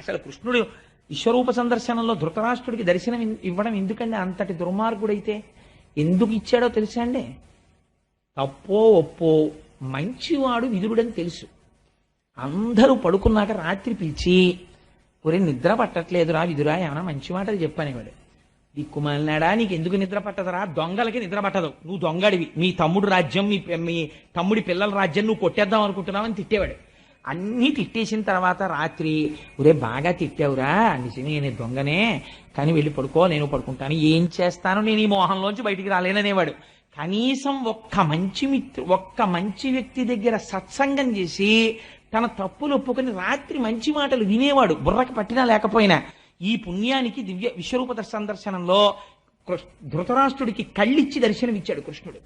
అసలు కృష్ణుడు విశ్వరూప సందర్శనంలో ధృతరాష్ట్రుడికి దర్శనం ఇవ్వడం ఎందుకండి? అంతటి దుర్మార్గుడైతే ఎందుకు ఇచ్చాడో తెలుసా అండి? తప్పో ఒప్పో మంచివాడు విదురుడని తెలుసు. అందరూ పడుకున్నాక రాత్రి పిలిచి ఒరే నిద్ర పట్టట్లేదురా విదురా ఏమైనా మంచి మాటలు చెప్పనేవాడు దిక్కుమాలినాడా నీకు ఎందుకు నిద్ర పట్టదురా? దొంగలకి నిద్ర పట్టదు. నువ్వు దొంగడివి. మీ తమ్ముడు రాజ్యం మీ మీ తమ్ముడి పిల్లల రాజ్యం నువ్వు కొట్టేద్దాం అనుకుంటున్నావని తిట్టేవాడు. అన్నీ తిట్టేసిన తర్వాత రాత్రి ఒరే బాగా తిట్టావురా నిజమే నేను దొంగనే కానీ వెళ్ళి పడుకో నేను పడుకుంటాను. ఏం చేస్తాను నేను ఈ మోహంలోంచి బయటికి రాలేననేవాడు. కనీసం ఒక్క మంచి మిత్రు ఒక్క మంచి వ్యక్తి దగ్గర సత్సంగం చేసి తన తప్పులు ఒప్పుకొని రాత్రి మంచి మాటలు వినేవాడు బుర్రకు పట్టినా లేకపోయినా. ఈ పుణ్యానికి దివ్య విశ్వరూప సందర్శనంలో కృ- ధృతరాష్ట్రుడికి కళ్ళిచ్చి దర్శనమిచ్చాడు కృష్ణుడు.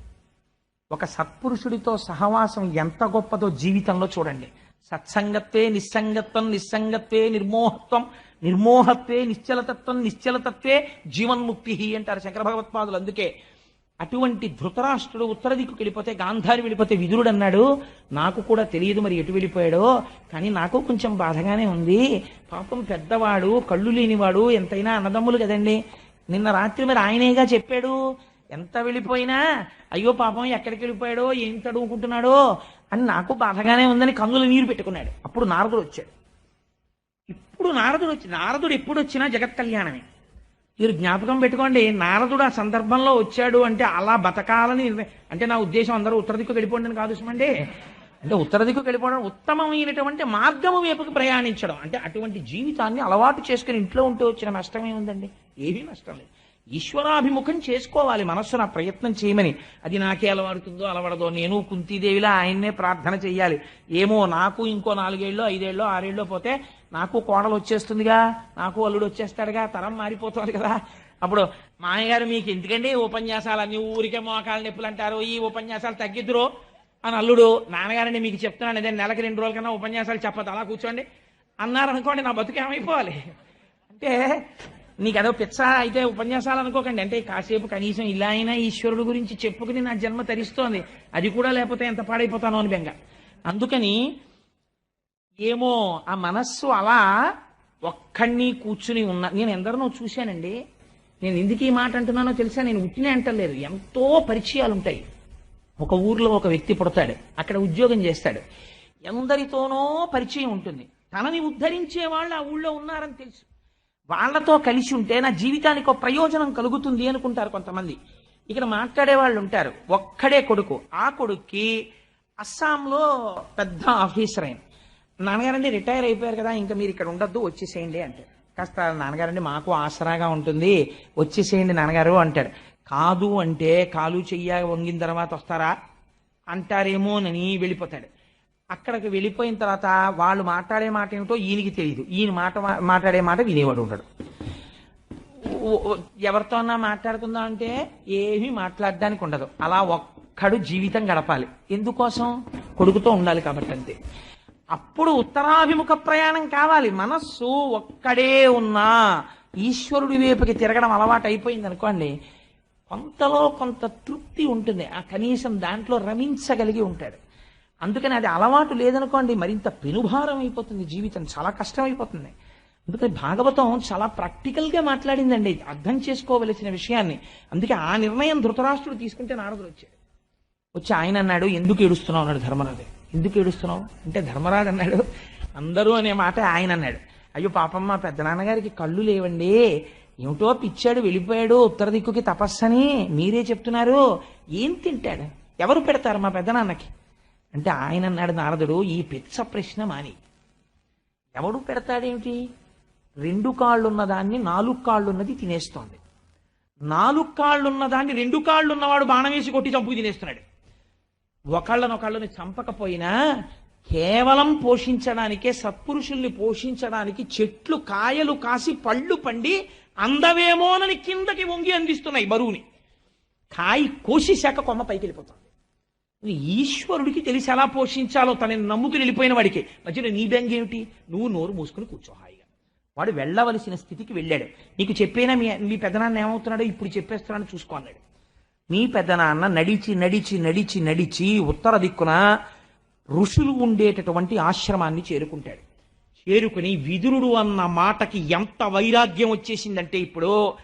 ఒక సత్పురుషుడితో సహవాసం ఎంత గొప్పదో జీవితంలో చూడండి. సత్సంగత్వే నిస్సంగత్వం నిస్సంగత్వే నిర్మోహత్వం నిర్మోహత్వే నిశ్చలతత్వం నిశ్చలతత్వే జీవన్ముక్తి అంటారు శంకర భగవత్పాదులు అందుకే అటువంటి ధృతరాష్ట్రుడు ఉత్తర దిక్కుకి వెళ్ళిపోతే గాంధారి వెళ్ళిపోతే విదురుడు అన్నాడు. నాకు కూడా తెలియదు మరి ఎటు వెళ్ళిపోయాడో కానీ నాకు కొంచెం బాధగానే ఉంది. పాపం పెద్దవాడు కళ్ళు లేనివాడు ఎంతైనా అన్నదమ్ములు కదండి. నిన్న రాత్రి మరి ఆయనేగా చెప్పాడు ఎంత వెళ్ళిపోయినా అయ్యో పాపం ఎక్కడికి వెళ్ళిపోయాడో ఏం చదువుకుంటున్నాడో అని నాకు బాధగానే ఉందని కన్నులు నీరు పెట్టుకున్నాడు. అప్పుడు నారదుడు వచ్చాడు. ఇప్పుడు నారదుడు వచ్చి నారదుడు ఎప్పుడు వచ్చినా జగత్ కళ్యాణమే. మీరు జ్ఞాపకం పెట్టుకోండి నారదుడు ఆ సందర్భంలో వచ్చాడు అంటే అలా బతకాలని అంటే నా ఉద్దేశం అందరూ ఉత్తర దిక్కు వెళ్ళిపోండి అని కాదు సుమండి. అంటే ఉత్తర దిక్కు వెళ్ళిపోవడం ఉత్తమమైనటువంటి మార్గము వైపుకి ప్రయాణించడం. అంటే అటువంటి జీవితాన్ని అలవాటు చేసుకుని ఇంట్లో ఉంటూ వచ్చిన నష్టమే ఉందండి ఏమీ నష్టం లేదు. ఈశ్వరాభిముఖం చేసుకోవాలి మనస్సున ప్రయత్నం చేయమని. అది నాకే అలవాడుతుందో అలవడదో నేను కుంతీదేవిలా ఆయన్నే ప్రార్థన చెయ్యాలి. ఏమో నాకు ఇంకో నాలుగేళ్ళు ఐదేళ్ళు ఆరేళ్ళు పోతే నాకు కోడలు వచ్చేస్తుందిగా నాకు అల్లుడు వచ్చేస్తాడుగా తరం మారిపోతుంది కదా. అప్పుడు మామయ్యగారు మీకు ఎందుకండి ఈ ఉపన్యాసాలు అన్ని ఊరికే మోకాల నొప్పులు అంటారు? ఈ ఉపన్యాసాలు తగ్గిద్దురు? అని అల్లుడు నాన్నగారండి మీకు చెప్తున్నాను అదే నెలకి రెండు రోజుల కన్నా ఉపన్యాసాలు చెప్పదు. అలా కూర్చోండి. అన్నారనుకోండి నా బతుకేమైపోవాలి అంటే నీకు అదో పిచ్చ అయితే ఉపన్యాసాలు అనుకోకండి. అంటే కాసేపు కనీసం ఇలా అయినా ఈశ్వరుడు గురించి చెప్పుకుని నా జన్మ తరిస్తోంది. అది కూడా లేకపోతే ఎంత పాడైపోతానో అని బెంగ. అందుకని ఏమో ఆ మనస్సు అలా ఒక్కడిని కూర్చుని ఉన్నా నేను ఎందరినో చూశానండి. నేను ఎందుకు ఈ మాట అంటున్నానో తెలుసా? నేను ఉట్టినే అంటలేదు. ఎంతో పరిచయాలు ఉంటాయి ఒక ఊర్లో ఒక వ్యక్తి పుడతాడు. అక్కడ ఉద్యోగం చేస్తాడు. ఎందరితోనో పరిచయం ఉంటుంది. తనని ఉద్ధరించే వాళ్ళు ఆ ఊళ్ళో ఉన్నారని తెలుసు. వాళ్ళతో కలిసి ఉంటే నా జీవితానికి ఒక ప్రయోజనం కలుగుతుంది అనుకుంటారు కొంతమంది. ఇక్కడ మాట్లాడే వాళ్ళు ఉంటారు. ఒక్కడే కొడుకు. ఆ కొడుక్కి అస్సాంలో పెద్ద ఆఫీసర్ అయింది నాన్నగారండి రిటైర్ అయిపోయారు కదా ఇంకా మీరు ఇక్కడ ఉండొద్దు వచ్చేసేయండి అంటారు. కాస్త నాన్నగారండి మాకు ఆసరాగా ఉంటుంది వచ్చేసేయండి నాన్నగారు అంటాడు కాదు అంటే కాలు చెయ్య వంగిన తర్వాత వస్తారా? అంటారేమోనని వెళ్ళిపోతాడు. అక్కడికి వెళ్ళిపోయిన తర్వాత వాళ్ళు మాట్లాడే మాట ఏమిటో ఈయనకి తెలియదు ఈయన మాట మాట్లాడే మాట వినేవాడు ఉంటాడు. ఎవరితోన్నా ఎవరితో అన్నా మాట్లాడుకుందాం అంటే ఏమీ మాట్లాడడానికి ఉండదు. అలా ఒక్కడు జీవితం గడపాలి. ఎందుకోసం? కొడుకుతో ఉండాలి కాబట్టి అంతే. అప్పుడు ఉత్తరాభిముఖ ప్రయాణం కావాలి. మనస్సు ఒక్కడే ఉన్నా ఈశ్వరుడి వైపుకి తిరగడం అలవాటు అయిపోయింది అనుకోండి కొంతలో కొంత తృప్తి ఉంటుంది. ఆ కనీసం దాంట్లో రమించగలిగి ఉంటాడు. అందుకని అది అలవాటు లేదనుకోండి మరింత పెనుభారం అయిపోతుంది జీవితం చాలా కష్టం అయిపోతుంది అందుకని భాగవతం చాలా ప్రాక్టికల్గా మాట్లాడిందండి అర్థం చేసుకోవలసిన విషయాన్ని. అందుకే ఆ నిర్ణయం ధృతరాష్ట్రుడు తీసుకుంటే నారదుడు వచ్చాడు. వచ్చి ఆయన అన్నాడు ఎందుకు ఏడుస్తున్నావు? అన్నాడు ధర్మరాజు. ఎందుకు ఏడుస్తున్నావు? అంటే ధర్మరాజు అన్నాడు అందరూ అనే మాట ఆయన అన్నాడు. అయ్యో పాపం మా పెద్ద నాన్నగారికి కళ్ళు లేవండి. ఏమిటో పిచ్చాడు వెళ్ళిపోయాడు ఉత్తర దిక్కుకి తపస్సని మీరే చెప్తున్నారు. ఏం తింటాడు? ఎవరు పెడతారు మా పెద్ద నాన్నకి? అంటే ఆయన అన్నాడు నారదుడు ఈ పిచ్చ ప్రశ్న మాని. ఎవడు పెడతాడేమిటి? రెండు కాళ్ళున్నదాన్ని నాలుగు కాళ్ళున్నది తినేస్తోంది. నాలుగు కాళ్ళున్నదాన్ని రెండు కాళ్ళున్నవాడు బాణం వేసి కొట్టి చంపుకు తినేస్తున్నాడు. ఒకళ్ళనొకళ్ళని చంపకపోయినా కేవలం పోషించడానికే సత్పురుషుల్ని పోషించడానికి చెట్లు కాయలు కాసి పళ్ళు పండి అందవేమోనని కిందకి వంగి అందిస్తున్నాయి బరువుని. కాయి కోసి శాఖ కొమ్మ పైకి వెళ్ళిపోతుంది. ఈశ్వరుడికి తెలిసి ఎలా పోషించాలో తనని నమ్ముకుని వెళ్ళిపోయిన వాడికి. మధ్యలో నీ బెంగేమిటి నువ్వు నోరు మూసుకుని కూర్చో హాయిగా. వాడు వెళ్ళవలసిన స్థితికి వెళ్ళాడు. నీకు చెప్పేనా మీ మీ పెద్దనాన్న ఏమవుతున్నాడో? ఇప్పుడు చెప్పేస్తున్నాడు చూసుకో అన్నాడు. మీ పెద్దనాన్న నడిచి నడిచి నడిచి నడిచి ఉత్తర దిక్కున ఋషులు ఉండేటటువంటి ఆశ్రమాన్ని చేరుకుంటాడు. చేరుకుని విదురుడు అన్న మాటకి ఎంత వైరాగ్యం వచ్చేసిందంటే ఇప్పుడు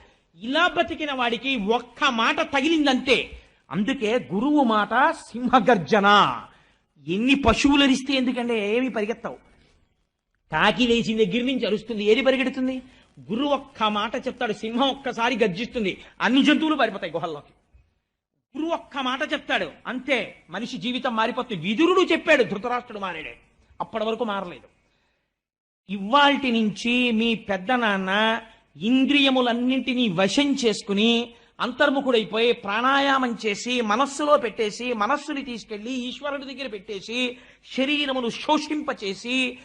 ఇలా బతికిన వాడికి ఒక్క మాట తగిలిందంటే అందుకే గురువు మాట సింహగర్జన. ఎన్ని పశువులు అరిస్తే ఎందుకంటే ఏమి పరిగెత్తావు. కాకి లేచిన దగ్గర నుంచి అరుస్తుంది. ఏది పరిగెడుతుంది? గురు ఒక్క మాట చెప్తాడు. సింహం ఒక్కసారి గర్జిస్తుంది. అన్ని జంతువులు పారిపోతాయి గుహల్లోకి. గురు ఒక్క మాట చెప్తాడు. అంతే. మనిషి జీవితం మారిపోతుంది. విదురుడు చెప్పాడు. ధృతరాష్ట్రుడు మారాడే. అప్పటి వరకు మారలేదు. ఇవాల్టి నుంచి మీ పెద్ద నాన్న ఇంద్రియములన్నింటినీ వశం చేసుకుని అంతర్ముఖుడైపోయి ప్రాణాయామం చేసి మనస్సులో పెట్టేసి మనస్సుని తీసుకెళ్ళి ఈశ్వరుడి దగ్గర పెట్టేసి శరీరమును శోషింపచేసి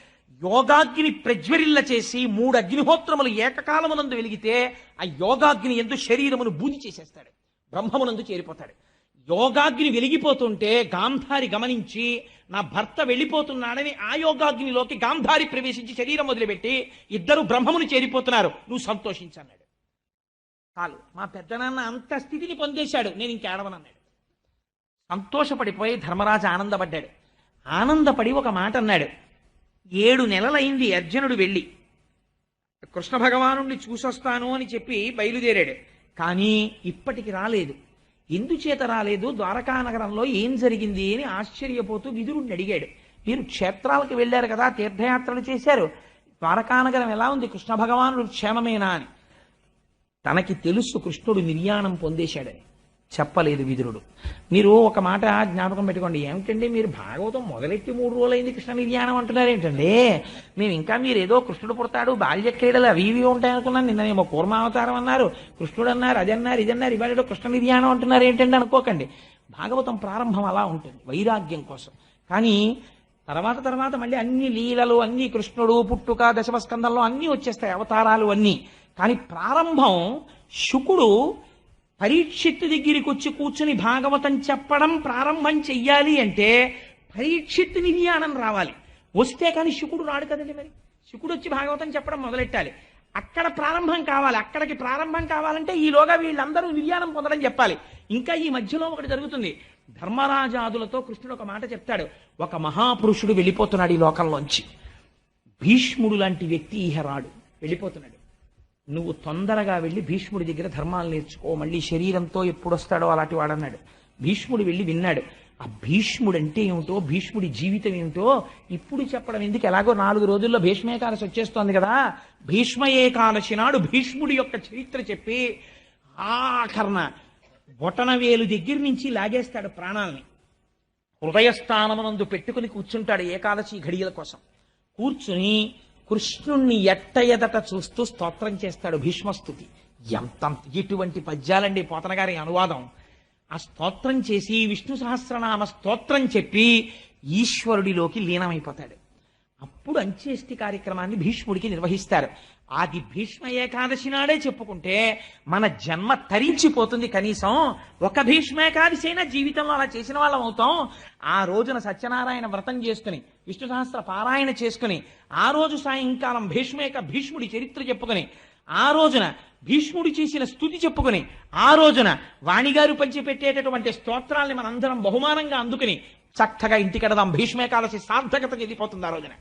యోగాగ్ని ప్రజ్వరిల్ల చేసి మూడు అగ్నిహోత్రములు ఏకకాలమునందు వెలిగితే ఆ యోగాగ్ని ఎందు శరీరమును బూది చేసేస్తాడు. బ్రహ్మమునందు చేరిపోతాడు. యోగాగ్ని వెలిగిపోతుంటే గాంధారి గమనించి నా భర్త వెళ్ళిపోతున్నాడని ఆ యోగాగ్నిలోకి గాంధారి ప్రవేశించి శరీరం వదిలిపెట్టి ఇద్దరు బ్రహ్మమును చేరిపోతున్నారు. నువ్వు సంతోషించన్నాడు. చాలు. మా పెద్దనాన్న అంత స్థితిని పొందేశాడు. నేను ఇంకేడవనన్నాడు సంతోషపడిపోయి ధర్మరాజు ఆనందపడ్డాడు. ఆనందపడి ఒక మాట అన్నాడు. ఏడు నెలలైంది అర్జునుడు వెళ్ళి. కృష్ణ భగవానుణ్ణి చూసొస్తాను అని చెప్పి బయలుదేరాడు. కానీ ఇప్పటికి రాలేదు. ఎందుచేత రాలేదు? ద్వారకా నగరంలో ఏం జరిగింది అని ఆశ్చర్యపోతూ విదురుణ్ణి అడిగాడు. మీరు క్షేత్రాలకు వెళ్ళారు కదా తీర్థయాత్రలు చేశారు. ద్వారకానగరం ఎలా ఉంది? కృష్ణ భగవానుడు క్షేమమేనా అని. తనకి తెలుసు కృష్ణుడు నిర్యాణం పొందేశాడని. చెప్పలేదు విదురుడు. మీరు ఒక మాట జ్ఞాపకం పెట్టుకోండి. ఏమిటండి? మీరు భాగవతం మొదలెట్టి మూడు రోజులైంది కృష్ణ నిర్యాణం అంటున్నారు ఏంటండి? మేము ఇంకా మీరు ఏదో కృష్ణుడు పుడతాడు బాల్య క్రీడలు అవి ఇవి ఉంటాయి అనుకున్నాను ఏమో కూర్మావతారం అన్నారు కృష్ణుడు అన్నారు అది అన్నారు ఇది అన్నారు ఇవాళ కృష్ణ నిర్యాణం అంటున్నారు ఏంటండి అనుకోకండి. భాగవతం ప్రారంభం అలా ఉంటుంది వైరాగ్యం కోసం. కానీ తర్వాత తర్వాత మళ్ళీ అన్ని లీలలు అన్ని కృష్ణుడు పుట్టుక దశమస్కందంలో అన్నీ వచ్చేస్తాయి అవతారాలు అన్నీ. కానీ ప్రారంభం శుకుడు పరీక్షిత్తు దగ్గరికి వచ్చి కూర్చుని భాగవతం చెప్పడం ప్రారంభం చెయ్యాలి అంటే పరీక్షిత్ విజ్ఞానం రావాలి. వస్తే కానీ శుకుడు రాడు కదండి మరి? శుకుడు వచ్చి భాగవతం చెప్పడం మొదలెట్టాలి. అక్కడ ప్రారంభం కావాలి. అక్కడికి ప్రారంభం కావాలంటే ఈలోగా వీళ్ళందరూ విజ్ఞానం పొందడం చెప్పాలి. ఇంకా ఈ మధ్యలో ఒకటి జరుగుతుంది. ధర్మరాజాదులతో కృష్ణుడు ఒక మాట చెప్తాడు. ఒక మహాపురుషుడు వెళ్ళిపోతున్నాడు ఈ లోకంలోంచి. భీష్ముడు లాంటి వ్యక్తి ఇహ రాడు. వెళ్ళిపోతున్నాడు. నువ్వు తొందరగా వెళ్ళి భీష్ముడి దగ్గర ధర్మాలు నేర్చుకో మళ్ళీ శరీరంతో ఎప్పుడొస్తాడో అలాంటి వాడన్నాడు. భీష్ముడు వెళ్ళి విన్నాడు. ఆ భీష్ముడు అంటే ఏమిటో భీష్ముడి జీవితం ఏమిటో ఇప్పుడు చెప్పడం ఎందుకు? ఎలాగో నాలుగు రోజుల్లో భీష్మేకాలశి వచ్చేస్తోంది కదా. భీష్మ ఏకాదశి నాడు భీష్ముడి యొక్క చరిత్ర చెప్పి ఆఖరణ బొటనవేలు దగ్గర నుంచి లాగేస్తాడు ప్రాణాల్ని. హృదయస్థానమునందు పెట్టుకుని కూర్చుంటాడు ఏకాదశి ఘడియల కోసం. కూర్చుని కృష్ణుణ్ణి ఎట్ట ఎదట చూస్తూ స్తోత్రం చేస్తాడు భీష్మస్తుతి. ఎంత ఇటువంటి పద్యాలండి పోతనగారి అనువాదం. ఆ స్తోత్రం చేసి విష్ణు సహస్రనామ స్తోత్రం చెప్పి ఈశ్వరుడిలోకి లీనమైపోతాడు. అప్పుడు అంత్యేష్టి కార్యక్రమాన్ని భీష్ముడికి నిర్వహిస్తారు. అది భీష్మ ఏకాదశి నాడే చెప్పుకుంటే మన జన్మ తరించిపోతుంది కనీసం ఒక భీష్మేకాదశి అయినా జీవితంలో అలా చేసిన వాళ్ళం అవుతాం. ఆ రోజున సత్యనారాయణ వ్రతం చేసుకుని విష్ణు సహస్ర పారాయణ చేసుకుని ఆ రోజు సాయంకాలం భీష్మేక భీష్ముడి చరిత్ర చెప్పుకుని ఆ రోజున భీష్ముడు చేసిన స్థుతి చెప్పుకుని ఆ రోజున వాణిగారు పంచిపెట్టేటటువంటి స్తోత్రాల్ని మనందరం బహుమానంగా అందుకుని చక్కగా ఇంటికెడదాం భీష్మేకాదశి సార్థకత చెందిపోతుంది ఆ రోజున.